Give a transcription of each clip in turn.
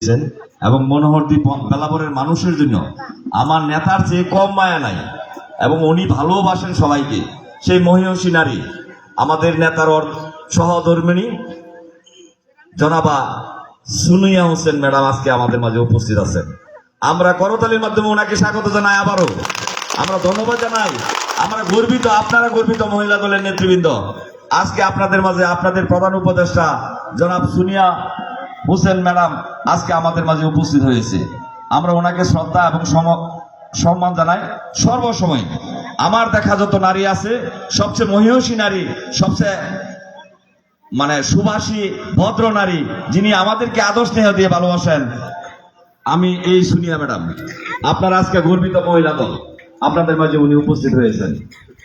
দিয়েছেন এবং মনোহরদী বেলাবরের মানুষের জন্য আমার নেতার চেয়ে কম মায়া নাই এবং উনি ভালোবাসেন সবাইকে। সেই মহিষী নারী, আমাদের নেতার সহধর্মিণী জনাবা সুনিয়া হোসেন ম্যাডাম আজকে আমাদের মাঝে উপস্থিত আছেন। আমরা করতালির মাধ্যমে ওনাকে স্বাগত জানাই আবারও। আমরা ধন্যবাদ জানাই। আমরা গর্বিত, আপনারা গর্বিত মহিলা দলের নেতৃবৃন্দ। আজকে আপনাদের মাঝে আপনাদের প্রধান উপদেষ্টা জনাব সুনিয়া হোসেন ম্যাডাম আজকে আমাদের মাঝে উপস্থিত হয়েছে। আমরা ওনাকে শ্রদ্ধা এবং সম- সম্মান জানাই। সর্বসময় আমার দেখা যত নারী আছে, সবচেয়ে মহিষী নারী, সবচেয়ে মানে সুভাষী, ভদ্র নারী, যিনি আমাদেরকে আদর্শ স্নেহ দিয়ে ভালোবাসেন, আমি এই সুনিয়া ম্যাডাম, আপনার আজকে গর্বিত মহিলা দল, আপনাদের মাঝে উনি উপস্থিত হয়েছেন।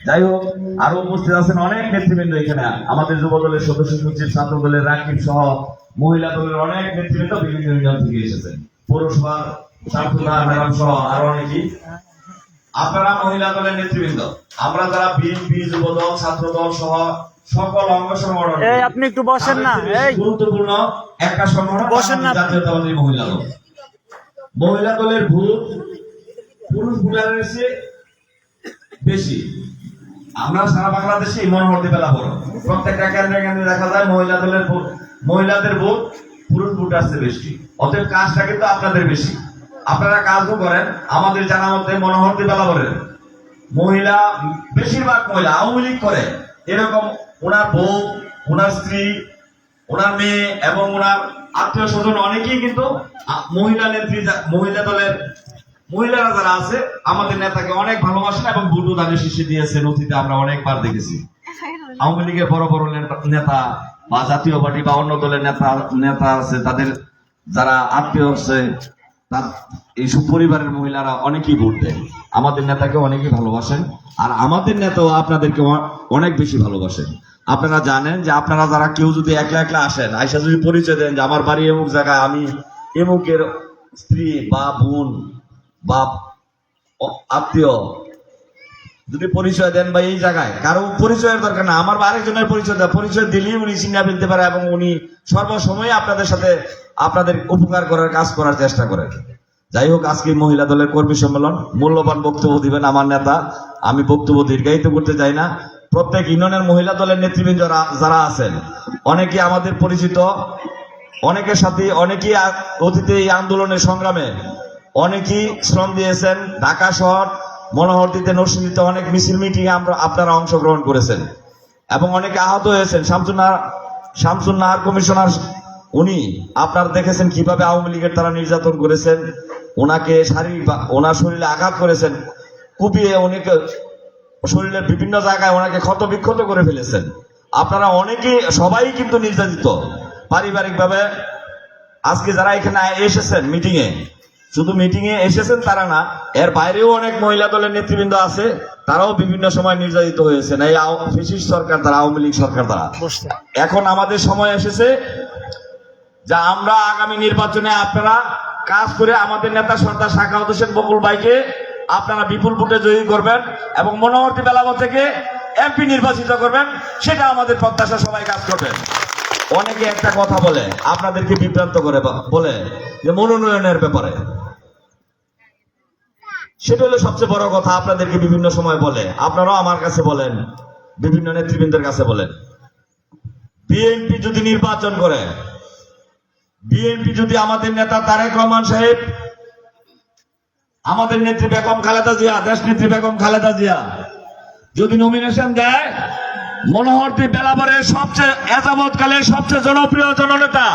যাই হোক, আরও উপস্থিত আছেন অনেক নেতৃবৃন্দ এখানে। আমাদের যুব দলের সদস্য সচিব ছাত্র দলের রাকিব সহ মহিলা দলের অনেক নেতৃবৃন্দ বিভিন্ন ইউনিয়ন থেকে এসেছেন। পৌরসভার ম্যাডাম সহ আরও অনেকেই। আপনারা মহিলা দলের নেতৃবৃন্দ। আমরা যারা বিএনপি যুব দল ছাত্র দল সহ সকল অঙ্গ সংগঠন এই আপনি একটু বসেন না। এই। গুরুত্বপূর্ণ একটা সংগঠন বসেন না। জাতীয়তাবাদী মহিলা দল। মহিলা দলের ভোট পুরুষ ভোটারের চেয়ে বেশি। আমরা সারা বাংলাদেশে মনোহরদি বেলা বড়। প্রত্যেকটা কেন্দ্রে কেন্দ্রে দেখা যায় মহিলা দলের মহিলাদের ভোট পুরুষ ভোটার চেয়ে বেশি। অতএব কাজটা কিন্তু আপনাদের বেশি। আপনারা কাজও করেন আমাদের জানা মধ্যে মনোহরদি বেলা বলেন মহিলা বেশিরভাগ মহিলা আওয়ামী লীগ করে। এরকম ওনার বউ ওনার স্ত্রী ওনার মেয়ে এবং ওনার আত্মীয় স্বজন অনেকেই কিন্তু মহিলা নেত্রী মহিলা দলের মহিলারা যারা আছে আমাদের নেতাকে অনেক ভালোবাসেন এবং বুটু দানের শীর্ষে দিয়েছে নথিতে আমরা অনেকবার দেখেছি। আওয়ামী লীগের বড় বড় নেতা- নেতা বা জাতীয় পার্টি বা অন্য দলের নেতা নেতা আছে, তাদের যারা আত্মীয় আছে, তার এইসব পরিবারের মহিলারা অনেকেই ভোট দেয়। আমাদের নেতাকে অনেকেই ভালোবাসেন, আর আমাদের নেতাও আপনাদেরকে অনেক বেশি ভালোবাসেন। আপনারা জানেন যে আপনারা যারা কেউ যদি একলা একলা আসেন, আইসা যদি পরিচয় দেন যে আমার বাড়ি এমুক জায়গায়, আমি এমুকের স্ত্রী বা বোন বা আত্মীয় যদি পরিচয় দেন বা এই জায়গায়, কারও পরিচয়ের দরকার না। আমার আরেকজনের পরিচয় দেয় পরিচয় দিলেই উনি চিন্তা ফেলতে পারে এবং উনি সর্বসময় আপনাদের সাথে আপনাদের উপকার করার কাজ করার চেষ্টা করেন যাই হোক, আজকে মহিলা দলের কর্মী সম্মেলন, মূল্যবান বক্তব্য দিবেন আমার নেতা। আমি বক্তব্য দীর্ঘায়িত করতে চাই না। প্রত্যেক ইউনিয়নের মহিলা দলের নেতৃবৃন্দ যারা যারা আছেন, অনেকে আমাদের পরিচিত, অনেকের সাথে, অনেকেই অতীতে এই আন্দোলনের সংগ্রামে, অনেকেই শ্রম দিয়েছেন। ঢাকা শহর মনোহরদিতে নরসিংদীতে অনেক মিছিল মিটিং আমরা আপনারা অংশগ্রহণ করেছেন। এবং অনেকে আহত হয়েছেন। শামসুন্নাহার শামসুন্নাহার কমিশনার, উনি আপনারা দেখেছেন কীভাবে আওয়ামী লীগের তারা নির্যাতন করেছেন। ওনাকে শারীরিক ওনার শরীরে আঘাত করেছেন। কুপিয়ে অনেকে শরীরের বিভিন্ন জায়গায় ওনাকে ক্ষত বিক্ষত করে ফেলেছেন। আপনারা অনেকে সবাই কিন্তু নির্যাতিত। পারিবারিকভাবে আজকে যারা এখানে এসেছেন মিটিং এ শুধু মিটিং এ এসেছেন তারা না এর বাইরেও অনেক মহিলা দলের নেতৃবৃন্দ আছে তারাও বিভিন্ন সময় নির্যাতিত হয়েছেন। এই ফেসিস্ট সরকার দ্বারা আওয়ামী লীগ সরকার দ্বারা এখন আমাদের সময় এসেছে যা আমরা আগামী নির্বাচনে আপনারা কাজ করে আমাদের নেতা সর্দার শাখাউত হোসেন বকুল ভাইকে আপনারা বিপুল ভোটে জয়ী করবেন এবং মনোহরতী বেলাবর থেকে এমপি নির্বাচিত করবেন সেটা আমাদের প্রত্যাশা সবাই কাজ করবেন অনেকে একটা কথা বলে আপনাদেরকে বিভ্রান্ত করে বলে যে মনোনয়নের ব্যাপারে। সেটা হলো সবচেয়ে বড় কথা, আপনাদেরকে বিভিন্ন সময় বলে। আপনারাও আমার কাছে বলেন, বিভিন্ন নেতৃবৃন্দের কাছে বলেন। বিএনপি যদি নির্বাচন করে, বিএনপি যদি আমাদের নেতা তারেক রহমান সাহেব, আমাদের নেত্রী বেগম খালেদা জিয়া, দেশ নেত্রী বেগম খালেদা জিয়া, যদি নমিনেশন দেয় মনোহরদী বেলাবরের সবচেয়ে এজাবৎকালের সবচেয়ে জনপ্রিয় জননেতা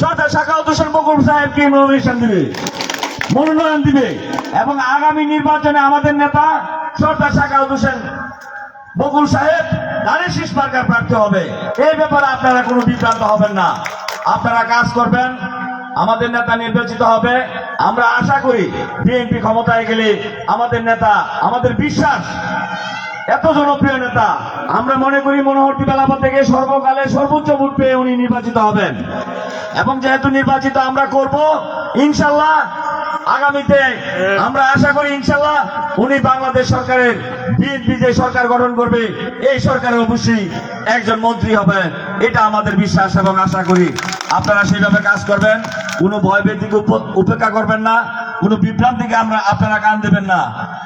সরকার শাখা হোসেন বকুল সাহেবকে নমিনেশন দিবে? মনোনয়ন দিবে। এবং আগামী নির্বাচনে আমাদের নেতা সর্দার শাখা হোসেন বকুল সাহেব দাঁড়িয়ে শীষ মার্কার প্রার্থী হবে। এই ব্যাপারে আপনারা কোনো বিভ্রান্ত হবেন না। আপনারা কাজ করবেন, আমাদের নেতা নির্বাচিত হবে। আমরা আশা করি বিএনপি ক্ষমতায় গেলে আমাদের নেতা, আমাদের বিশ্বাস, এত জনপ্রিয় নেতা, আমরা মনে করি মনোহরটি বেলাপা থেকে সর্বকালে সর্বোচ্চ ভোট পেয়ে উনি নির্বাচিত হবেন। এবং যেহেতু নির্বাচিত আমরা করব, ইনশাল্লাহ আগামীতে আমরা আশা করি ইনশাল্লাহ উনি বাংলাদেশ সরকারের বিএনপি যে সরকার গঠন করবে, এই সরকারে অবশ্যই একজন মন্ত্রী হবে এটা আমাদের বিশ্বাস এবং আশা করি আপনারা সেইভাবে কাজ করবেন, কোনো ভয় ব্যক্তিকে উপ- উপেক্ষা করবেন না। কোনো বিভ্রান্তিকে আমরা আপনারা কান দেবেন না।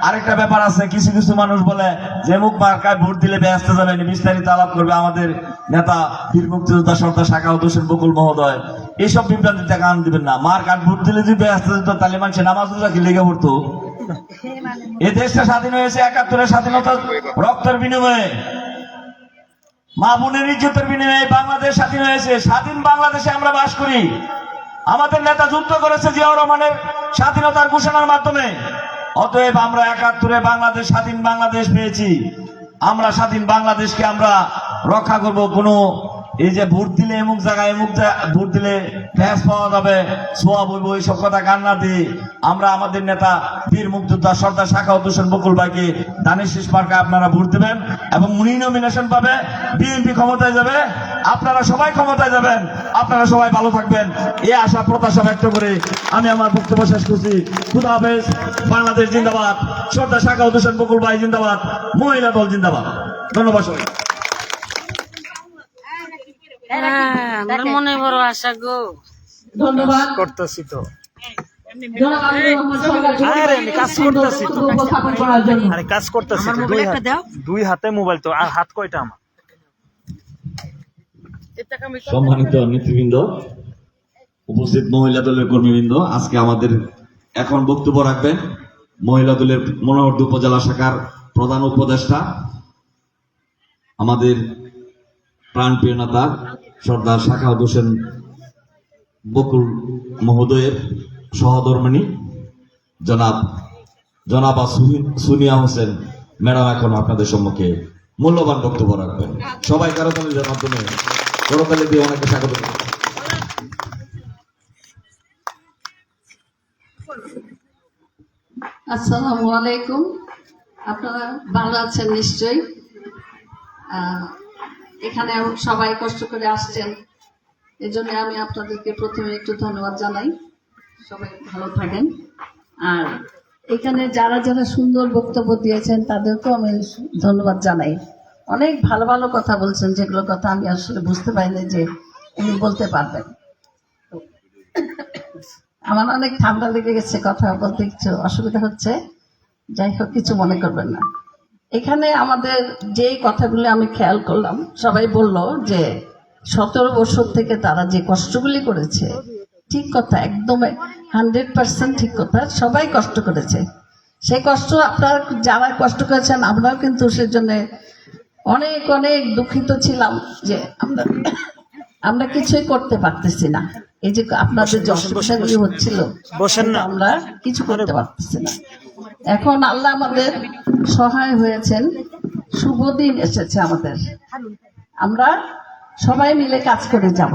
আরেকটা ব্যাপার আছে, কিছু কিছু মানুষ বলে, যে মুখ মার্কায় ভোট দিলে ব্যস্ত যাবেন বিস্তারিত আলাপ করবে আমাদের নেতা বীর মুক্তিযোদ্ধা সর্দার শাখা হোসেন বকুল মহোদয়। এইসব বিভ্রান্তিতে কান দিবেন না। মার কাঠ ভোট দিলে যদি ব্যস্ত যেত, তাহলে মানুষের নামাজ রোজা কি লেগে পড়তো? এই দেশটা স্বাধীন হয়েছে, একাত্তরের স্বাধীনতা রক্তের বিনিময়ে। মা বোনের ইজ্জতের বিনিময়ে বাংলাদেশ স্বাধীন হয়েছে। স্বাধীন বাংলাদেশে আমরা বাস করি। আমাদের নেতা যুদ্ধ করেছে জিয়াউর রহমানের স্বাধীনতার ঘোষণার মাধ্যমে। অতএব আমরা একাত্তরে বাংলাদেশ, স্বাধীন বাংলাদেশ পেয়েছি। আমরা স্বাধীন বাংলাদেশকে আমরা রক্ষা করব কোনো এই যে ভোট দিলে এমুক জায়গায় এমুক ভোট দিলে ফ্যাস পাওয়া যাবে সোয়া বইব এইসব কথা কান্না দিয়ে আমরা আমাদের নেতা বীর মুক্তিযোদ্ধা সর্দার শাখা হোসেন বকুল ভাইকে দানের শেষ মার্কা আপনারা ভোট দেবেন এবং উনি নমিনেশন পাবে, বিএনপি ক্ষমতায় যাবে, আপনারা সবাই ক্ষমতায় যাবেন, আপনারা সবাই ভালো থাকবেন। এই আশা প্রত্যাশা ব্যক্ত করে আমি আমার বক্তব্য শেষ করছি। খুদা হাফেজ, বাংলাদেশ জিন্দাবাদ, সর্দার শাখা হোসেন বকুল ভাই জিন্দাবাদ, মহিলা দল জিন্দাবাদ। ধন্যবাদ সবাই আমার মনে বড় আশা গো। ধন্যবাদ। করতেছি তো। জনাব আমিনুর রহমান সরকার আরে, কাজ করতেছি তো। বক্তব্য উপস্থাপন করার জন্য। আরে কাজ করতেছি আমার তো, মোবাইল দুই একটা হাত দাও। দুই হাতে মোবাইল তো। আর হাত কয়টা আমার? সম্মানিত নেতৃবৃন্দ উপস্থিত মহিলা দলের কর্মীবৃন্দ আজকে আমাদের এখন বক্তব্য রাখবেন মহিলা দলের মনোহরদী উপজেলা শাখার প্রধান উপদেষ্টা আমাদের প্রাণপ্রিয় নেতা, সর্দার শাখা হোসেন বকুল মহোদয়ের সহধর্মিনী জনাব, জনাবা সুনি- সুনিয়া হোসেন। ম্যাডাম, এখন আপনাদের সম্মুখে মূল্যবান বক্তব্য রাখবেন। সবাই কারোতালির মাধ্যমে করতালি দিয়ে অনেকে স্বাগত। আসসালামু আলাইকুম। আপনারা ভালো আছেন নিশ্চয়ই? এখানে সবাই কষ্ট করে আসছেন। এজন্য আমি আপনাদেরকে প্রথমে একটু ধন্যবাদ জানাই। সবাই ভালো থাকেন। আর এখানে যারা যারা সুন্দর বক্তব্য দিয়েছেন, তাদেরকেও আমি ধন্যবাদ জানাই। অনেক ভালো ভালো কথা বলছেন, যেগুলো কথা আমি আসলে বুঝতে পারিনি যে উনি বলতে পারবেন। আমার অনেক ঠান্ডা লেগে গেছে কথা বলতে কিছু অসুবিধা হচ্ছে। যাই হোক, কিছু মনে করবেন না। এখানে আমাদের যে কথাগুলি আমি খেয়াল করলাম, সবাই বলল যে সতেরো বছর থেকে তারা যে কষ্টগুলি করেছে, ঠিক কথা, একদম হান্ড্রেড পার্সেন্ট ঠিক কথা, সবাই কষ্ট করেছে। সেই কষ্ট আপনার যারা কষ্ট করেছেন, আমরাও কিন্তু সেজন্য অনেক অনেক দুঃখিত ছিলাম যে আমরা আমরা কিছুই করতে পারতেছি না। এই যে আপনাদের যে অসুবিধাগুলি হচ্ছিল বসেন না। আমরা কিছু করতে পারতেছি না। এখন আল্লাহ আমাদের সহায় হয়েছেন শুভ দিন এসেছে আমাদের। আমরা সবাই মিলে কাজ করে যাব।